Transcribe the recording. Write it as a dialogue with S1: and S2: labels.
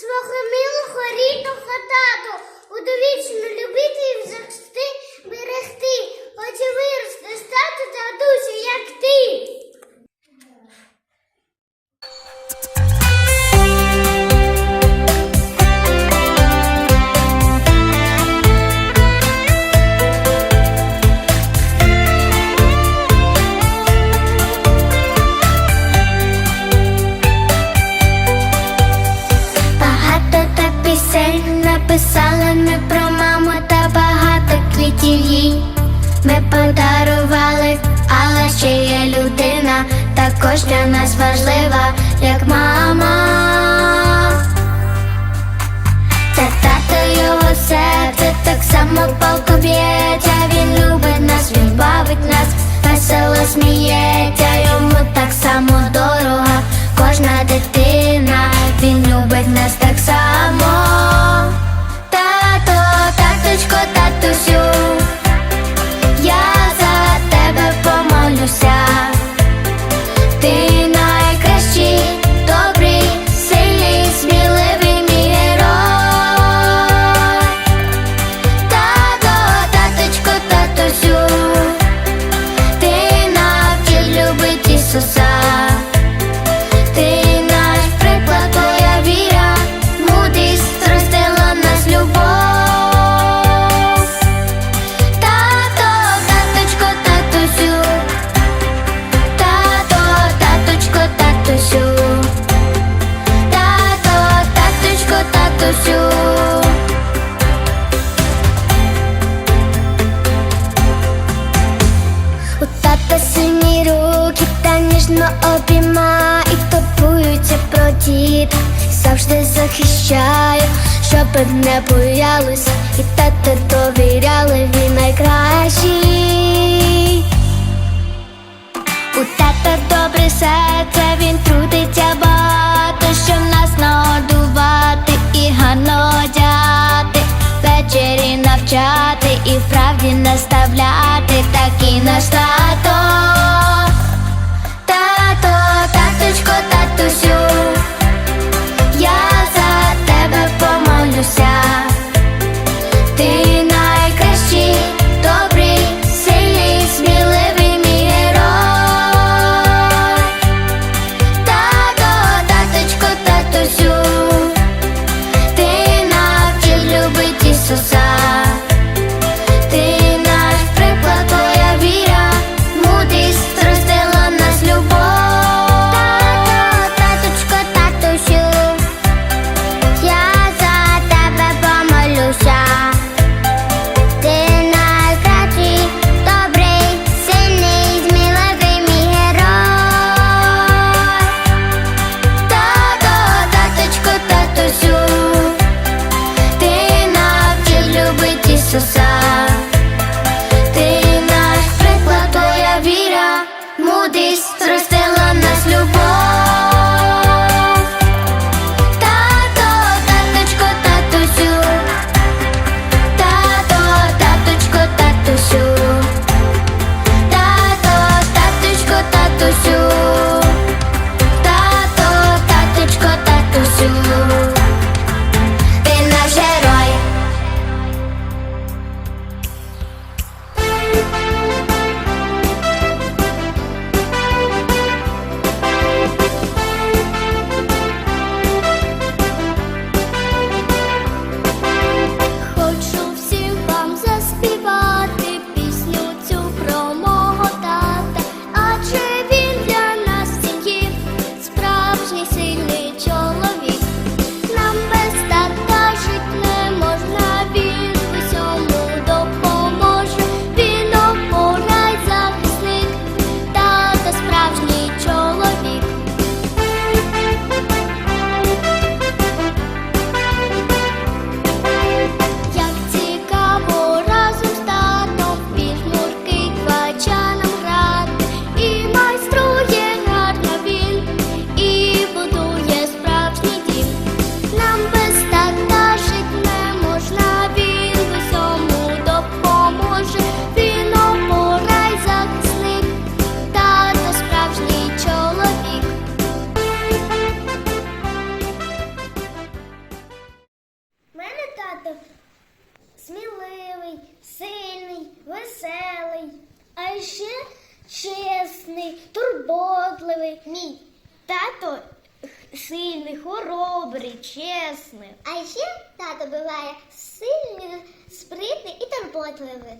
S1: свого милого рідного тату, удовічно любити і взагалі. ми подарували, але ще є людина, також для нас важлива, як мама, Це тато його серце так само полкоб'ється, він любить нас, він бавить нас, весело сміється, йому так само дорого. обіймаю і турбуються про дітей завжди захищаю, щоб не боялися, і тете довіряли він найкращий. У тата добре серце, він трудиться багато, щоб нас нагодувати і гарно одяти, ввечері навчати і вправді наставляти, такий наш тато. 私を веселий, а ще чесний, турботливий. Мій тато сильний, хоробрий, чесний. А ще тато буває сильний, спритний і турботливий.